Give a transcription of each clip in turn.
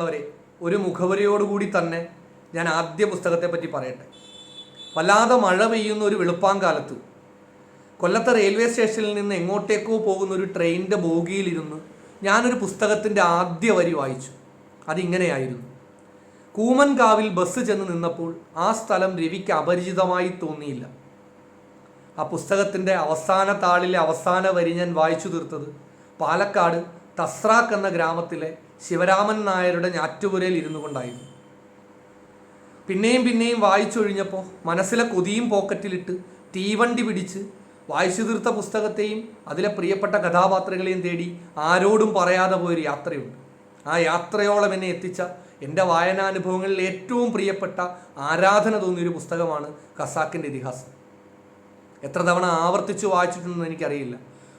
ഉള്ളവരെ ഒരു മുഖവരിയോടുകൂടി തന്നെ ഞാൻ ആദ്യ പുസ്തകത്തെ പറ്റി പറയട്ടെ. വല്ലാതെ മഴ പെയ്യുന്ന ഒരു വെളുപ്പാങ്കാലത്ത് കൊല്ലത്തെ റെയിൽവേ സ്റ്റേഷനിൽ നിന്ന് എങ്ങോട്ടേക്കോ പോകുന്ന ഒരു ട്രെയിനിന്റെ ബോഗിയിലിരുന്ന് ഞാനൊരു പുസ്തകത്തിന്റെ ആദ്യ വരി വായിച്ചു. അതിങ്ങനെയായിരുന്നു. കൂമൻകാവിൽ ബസ് ചെന്ന് നിന്നപ്പോൾ ആ സ്ഥലം രവിക്ക് അപരിചിതമായി തോന്നിയില്ല. ആ പുസ്തകത്തിന്റെ അവസാന താളിലെ അവസാന വരി ഞാൻ വായിച്ചു തീർത്തത് പാലക്കാട് തസ്രാക്ക് എന്ന ഗ്രാമത്തിലെ ശിവരാമൻ നായരുടെ ഞാറ്റുപുരയിൽ ഇരുന്നു കൊണ്ടായിരുന്നു. പിന്നെയും പിന്നെയും വായിച്ചൊഴിഞ്ഞപ്പോൾ മനസ്സിലെ കൊതിയും പോക്കറ്റിലിട്ട് തീവണ്ടി പിടിച്ച് വായിച്ചു തീർത്ത പുസ്തകത്തെയും അതിലെ പ്രിയപ്പെട്ട കഥാപാത്രങ്ങളെയും തേടി ആരോടും പറയാതെ പോയൊരു യാത്രയുണ്ട്. ആ യാത്രയോളം എന്നെ എത്തിച്ച എന്റെ വായനാനുഭവങ്ങളിൽ ഏറ്റവും പ്രിയപ്പെട്ട ആരാധന തോന്നിയൊരു പുസ്തകമാണ് ഖസാക്കിന്റെ ഇതിഹാസം. എത്ര തവണ ആവർത്തിച്ചു വായിച്ചിട്ടുണ്ടെന്ന് എനിക്കറിയില്ല.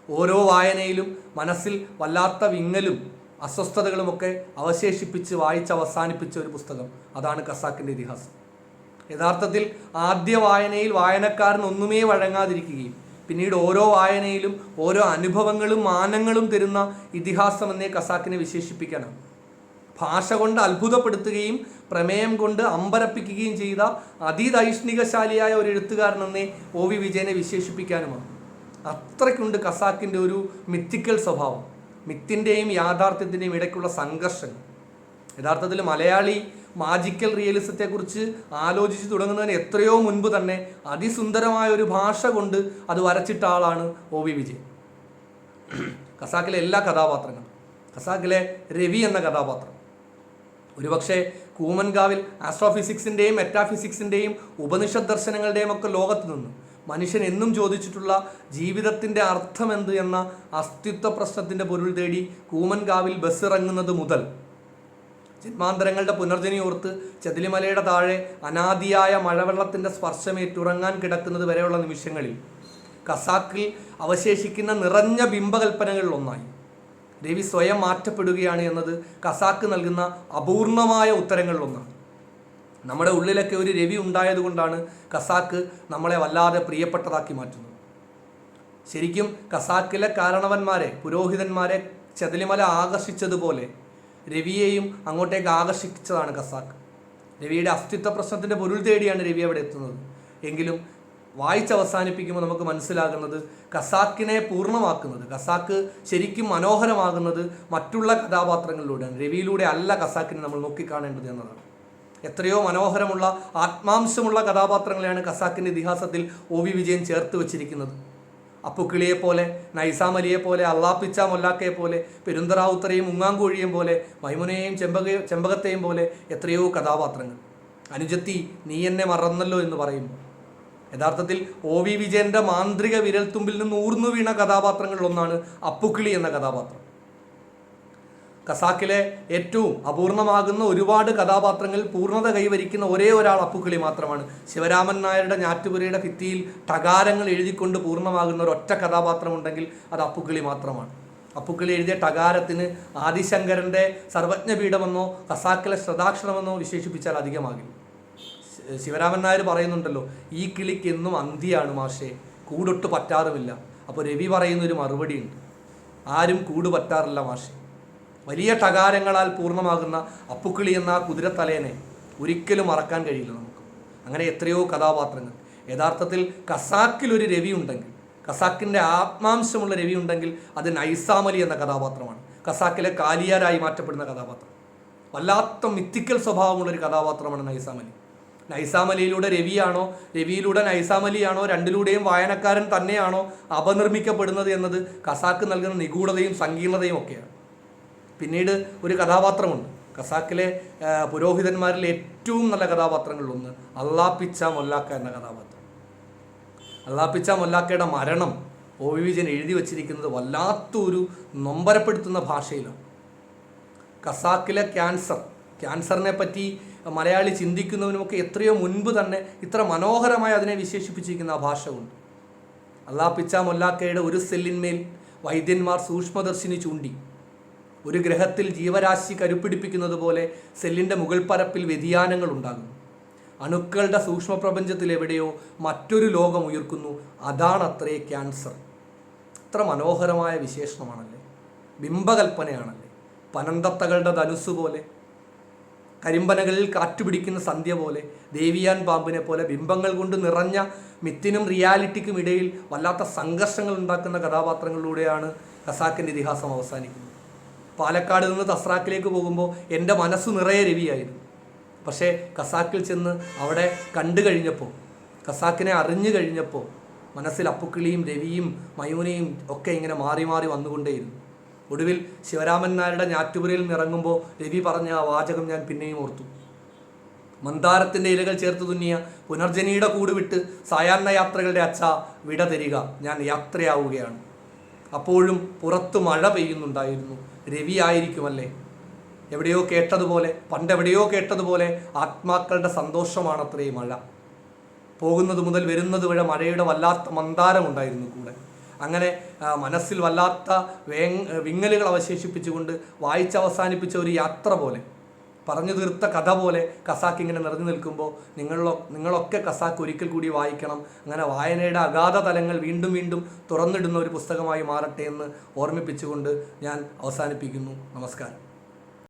ഓരോ വായനയിലും മനസ്സിൽ വല്ലാത്ത വിങ്ങലും അസ്വസ്ഥതകളുമൊക്കെ അവശേഷിപ്പിച്ച് വായിച്ച് അവസാനിപ്പിച്ച ഒരു പുസ്തകം. അതാണ് ഖസാക്കിന്റെ ഇതിഹാസം. യഥാർത്ഥത്തിൽ ആദ്യ വായനയിൽ വായനക്കാരൻ ഒന്നുമേ വഴങ്ങാതിരിക്കുകയും പിന്നീട് ഓരോ വായനയിലും ഓരോ അനുഭവങ്ങളും മാനങ്ങളും തരുന്ന ഇതിഹാസം എന്നേ ഖസാക്കിനെ വിശേഷിപ്പിക്കാനാണ് ഭാഷ കൊണ്ട് അത്ഭുതപ്പെടുത്തുകയും പ്രമേയം കൊണ്ട് അമ്പരപ്പിക്കുകയും ചെയ്ത അതിദൈഷ്ണികശാലിയായ ഒരു എഴുത്തുകാരനെന്നേ ഒ വി വിജയനെ വിശേഷിപ്പിക്കാനുമാണ്. അത്രയ്ക്കുണ്ട് ഖസാക്കിന്റെ ഒരു മിത്തിക്കൽ സ്വഭാവം. മിത്തിന്റെയും യാഥാർത്ഥ്യത്തിന്റെയും ഇടയ്ക്കുള്ള സംഘർഷങ്ങൾ. യഥാർത്ഥത്തിൽ മലയാളി മാജിക്കൽ റിയലിസത്തെക്കുറിച്ച് ആലോചിച്ച് തുടങ്ങുന്നതിന് എത്രയോ മുൻപ് തന്നെ അതിസുന്ദരമായ ഒരു ഭാഷ കൊണ്ട് അത് വരച്ചിട്ട ആളാണ് ഒ വി വിജയൻ. ഖസാക്കിലെ എല്ലാ കഥാപാത്രങ്ങളും. ഖസാക്കിലെ രവി എന്ന കഥാപാത്രം. ഒരുപക്ഷെ കൂമൻകാവിൽ ആസ്ട്രോഫിസിക്സിന്റെയും മെറ്റാഫിസിക്സിന്റെയും ഉപനിഷദ് ദർശനങ്ങളുടെയും ഒക്കെ ലോകത്ത് നിന്ന് മനുഷ്യൻ എന്നും ചോദിച്ചിട്ടുള്ള ജീവിതത്തിന്റെ അർത്ഥമെന്ത് എന്ന അസ്തിത്വ പ്രശ്നത്തിന്റെ പൊരുൾ തേടി കൂമൻകാവിൽ ബസ് ഇറങ്ങുന്നത് മുതൽ. ജന്മാന്തരങ്ങളുടെ പുനർജനി ഓർത്ത് ചെതിലിമലയുടെ താഴെ അനാദിയായ മഴവെള്ളത്തിന്റെ സ്പർശമേറ്റുറങ്ങാൻ കിടക്കുന്നത് വരെയുള്ള നിമിഷങ്ങളിൽ കസാക്കിൽ അവശേഷിക്കുന്ന നിറഞ്ഞ ബിംബകൽപ്പനകളിൽ ഒന്നായി. രവി സ്വയം മാറ്റപ്പെടുകയാണ് എന്നത് കസാക്ക് നൽകുന്ന അപൂർണമായ ഉത്തരങ്ങളിലൊന്നാണ് നമ്മുടെ ഉള്ളിലൊക്കെ ഒരു രവി ഉണ്ടായതുകൊണ്ടാണ് കസാക്ക് നമ്മളെ വല്ലാതെ പ്രിയപ്പെട്ടതാക്കി മാറ്റുന്നത്. ശരിക്കും കസാക്കിലെ കാരണവന്മാരെ പുരോഹിതന്മാരെ ചെതലിമല ആകർഷിച്ചതുപോലെ രവിയെയും അങ്ങോട്ടേക്ക് ആകർഷിച്ചതാണ് കസാക്ക്. രവിയുടെ അസ്തിത്വ പ്രശ്നത്തിന്റെ പൊരുൾ തേടിയാണ് രവി അവിടെ എത്തുന്നത്. എങ്കിലും വായിച്ച് അവസാനിപ്പിക്കുമ്പോൾ നമുക്ക് മനസ്സിലാകുന്നത് കസാക്കിനെ പൂർണമാക്കുന്നത് കസാക്ക് ശരിക്കും മനോഹരമാകുന്നത് മറ്റുള്ള കഥാപാത്രങ്ങളിലൂടെയാണ്. രവിയിലൂടെ അല്ല കസാക്കിനെ നമ്മൾ നോക്കിക്കാണേണ്ടത് എന്നതാണ്. എത്രയോ മനോഹരമുള്ള ആത്മാംശമുള്ള കഥാപാത്രങ്ങളെയാണ് ഖസാക്കിന്റെ ഇതിഹാസത്തിൽ ഒ വി വിജയൻ ചേർത്ത് വച്ചിരിക്കുന്നത്. അപ്പുക്കിളിയെ പോലെ നൈസാമലിയെ പോലെ അള്ളാപ്പിച്ച മൊല്ലാക്കയെ പോലെ പെരുന്തറാവുത്തറയും ഉങ്ങാങ്കോഴിയും പോലെ മൈമുനയെയും ചെമ്പക ചെമ്പകത്തെയും പോലെ എത്രയോ കഥാപാത്രങ്ങൾ. അനുജത്തി നീ എന്നെ മറന്നല്ലോ എന്ന് പറയുമ്പോൾ യഥാർത്ഥത്തിൽ ഒ വി വിജയന്റെ മാന്ത്രിക വിരൽത്തുമ്പിൽ നിന്ന് ഊർന്നു വീണ കഥാപാത്രങ്ങളിലൊന്നാണ് അപ്പുക്കിളി എന്ന കഥാപാത്രം. ഖസാക്കിലെ ഏറ്റവും അപൂർണമാകുന്ന ഒരുപാട് കഥാപാത്രങ്ങളിൽ പൂർണത കൈവരിക്കുന്ന ഒരേ ഒരാൾ അപ്പുക്കിളി മാത്രമാണ്. ശിവരാമൻ നായരുടെ ഞാറ്റുപുരയുടെ ഭിത്തിയിൽ ടകാരങ്ങൾ എഴുതിക്കൊണ്ട് പൂർണമാകുന്ന ഒരു ഒറ്റ കഥാപാത്രമുണ്ടെങ്കിൽ അത് അപ്പുക്കിളി മാത്രമാണ്. അപ്പുക്കിളി എഴുതിയ ടകാരത്തിന് ആദിശങ്കരന്റെ സർവജ്ഞപീഠമെന്നോ കസാക്കിലെ ശ്രദ്ധാക്ഷരമെന്നോ വിശേഷിപ്പിച്ചാൽ അധികമാകില്ല. ശിവരാമൻ നായർ പറയുന്നുണ്ടല്ലോ ഈ കിളിക്ക് എന്നും അന്തിയാണ് മാഷേ കൂടൊട്ട് പറ്റാറുമില്ല. അപ്പോൾ രവി പറയുന്നൊരു മറുപടിയുണ്ട് ആരും കൂട് പറ്റാറില്ല മാഷേ. വലിയ ടകാരങ്ങളാൽ പൂർണമാകുന്ന അപ്പുക്കിളി എന്ന കുതിരത്തലേനെ ഒരിക്കലും മറക്കാൻ കഴിയില്ല നമുക്ക്. അങ്ങനെ എത്രയോ കഥാപാത്രങ്ങൾ. യഥാർത്ഥത്തിൽ കസാക്കിൽ ഒരു രവി ഉണ്ടെങ്കിൽ കസാക്കിന്റെ ആത്മാംശമുള്ള രവി ഉണ്ടെങ്കിൽ അത് നൈസാമലി എന്ന കഥാപാത്രമാണ്. കസാക്കിലെ കാലിയാരായി മാറ്റപ്പെടുന്ന കഥാപാത്രം. വല്ലാത്ത മിത്തിക്കൽ സ്വഭാവമുള്ള ഒരു കഥാപാത്രമാണ് നൈസാമലി. നൈസാമലിയിലൂടെ രവിയാണോ രവിയിലൂടെ നൈസാമലിയാണോ രണ്ടിലൂടെയും വായനക്കാരൻ തന്നെയാണോ അപനിർമ്മിക്കപ്പെടുന്നത് എന്നത് കസാക്ക് നൽകുന്ന നിഗൂഢതയും സങ്കീർണതയും ഒക്കെയാണ്. പിന്നീട് ഒരു കഥാപാത്രമുണ്ട്. ഖസാക്കിലെ പുരോഹിതന്മാരിൽ ഏറ്റവും നല്ല കഥാപാത്രങ്ങളിലൊന്ന് അള്ളാപ്പിച്ച മൊല്ലാക്ക എന്ന കഥാപാത്രം. അള്ളാപ്പിച്ച മൊല്ലാക്കയുടെ മരണം ഒ വി വിജയൻ എഴുതി വച്ചിരിക്കുന്നത് വല്ലാത്തൊരു നൊമ്പരപ്പെടുത്തുന്ന ഭാഷയിലാണ്. ഖസാക്കിലെ ക്യാൻസർ ക്യാൻസറിനെ പറ്റി മലയാളി ചിന്തിക്കുന്നതിനുമൊക്കെ എത്രയോ മുൻപ് തന്നെ ഇത്ര മനോഹരമായി അതിനെ വിശേഷിപ്പിച്ചിരിക്കുന്ന ആ ഭാഷ കൊണ്ട് അള്ളാപ്പിച്ച മൊല്ലാക്കയുടെ ഒരു സെല്ലിന്മേൽ വൈദ്യന്മാർ സൂക്ഷ്മദർശിനി ചൂണ്ടി. ഒരു ഗ്രഹത്തിൽ ജീവരാശി കരുപ്പിടിപ്പിക്കുന്നത് പോലെ സെല്ലിന്റെ മുകൾ പരപ്പിൽ വ്യതിയാനങ്ങൾ ഉണ്ടാകുന്നു അണുക്കളുടെ സൂക്ഷ്മ പ്രപഞ്ചത്തിൽ എവിടെയോ മറ്റൊരു ലോകം ഉയർക്കുന്നു. അതാണ് അത്രേ ക്യാൻസർ. അത്ര മനോഹരമായ വിശേഷണമാണല്ലേ? ബിംബകൽപ്പനയാണല്ലേ? പനന്തത്തകളുടെ ധനുസ് പോലെ കരിമ്പനകളിൽ കാറ്റുപിടിക്കുന്ന സന്ധ്യ പോലെ ദേവിയാൻ പാമ്പിനെ പോലെ ബിംബങ്ങൾ കൊണ്ട് നിറഞ്ഞ മിത്തിനും റിയാലിറ്റിക്കും ഇടയിൽ വല്ലാത്ത സംഘർഷങ്ങൾ ഉണ്ടാക്കുന്ന കഥാപാത്രങ്ങളിലൂടെയാണ് ഖസാക്കിന്റെ ഇതിഹാസം അവസാനിക്കുന്നത്. പാലക്കാട് നിന്ന് തസ്രാക്കിലേക്ക് പോകുമ്പോൾ എന്റെ മനസ്സ് നിറയെ രവിയായിരുന്നു. പക്ഷേ കസാക്കിൽ ചെന്ന് അവിടെ കണ്ടു കഴിഞ്ഞപ്പോൾ കസാക്കിനെ അറിഞ്ഞു കഴിഞ്ഞപ്പോൾ മനസ്സിൽ അപ്പുക്കിളിയും രവിയും മയൂനയും ഒക്കെ ഇങ്ങനെ മാറി മാറി വന്നുകൊണ്ടേയിരുന്നു. ഒടുവിൽ ശിവരാമൻ നായരുടെ ഞാറ്റുപുരയിൽ നിറങ്ങുമ്പോൾ രവി പറഞ്ഞ ആ വാചകം ഞാൻ പിന്നെയും ഓർത്തു. മന്ദാരത്തിന്റെ ഇലകൾ ചേർത്ത് തുന്നിയ പുനർജനിയുടെ കൂട് വിട്ട് സായാഹ്ന യാത്രകളുടെ അച്ഛ വിട തരിക. ഞാൻ യാത്രയാവുകയാണ്. അപ്പോഴും പുറത്ത് മഴ പെയ്യുന്നുണ്ടായിരുന്നു. രവി ആയിരിക്കുമല്ലേ? എവിടെയോ കേട്ടതുപോലെ പണ്ടെവിടെയോ കേട്ടതുപോലെ ആത്മാക്കളുടെ സന്തോഷമാണത്രേ മഴ. പോകുന്നത് മുതൽ വരുന്നത് വരെ മഴയുടെ വല്ലാത്ത മന്ദാരമുണ്ടായിരുന്നു കൂടെ. അങ്ങനെ മനസ്സിൽ വല്ലാത്ത വേങ് വിങ്ങലുകൾ അവശേഷിപ്പിച്ചുകൊണ്ട് വായിച്ചവസാനിപ്പിച്ച ഒരു യാത്ര പോലെ. പറഞ്ഞു തീർത്ത കഥ പോലെ കസാക്ക് ഇങ്ങനെ നിറഞ്ഞു നിൽക്കുമ്പോൾ നിങ്ങളോ നിങ്ങളൊക്കെ കസാക്ക് ഒരിക്കൽ കൂടി വായിക്കണം. അങ്ങനെ വായനയുടെ അഗാധ തലങ്ങൾ വീണ്ടും വീണ്ടും തുറന്നിടുന്ന ഒരു പുസ്തകമായി മാറട്ടെ എന്ന് ഓർമ്മിപ്പിച്ചുകൊണ്ട് ഞാൻ അവസാനിപ്പിക്കുന്നു. നമസ്കാരം.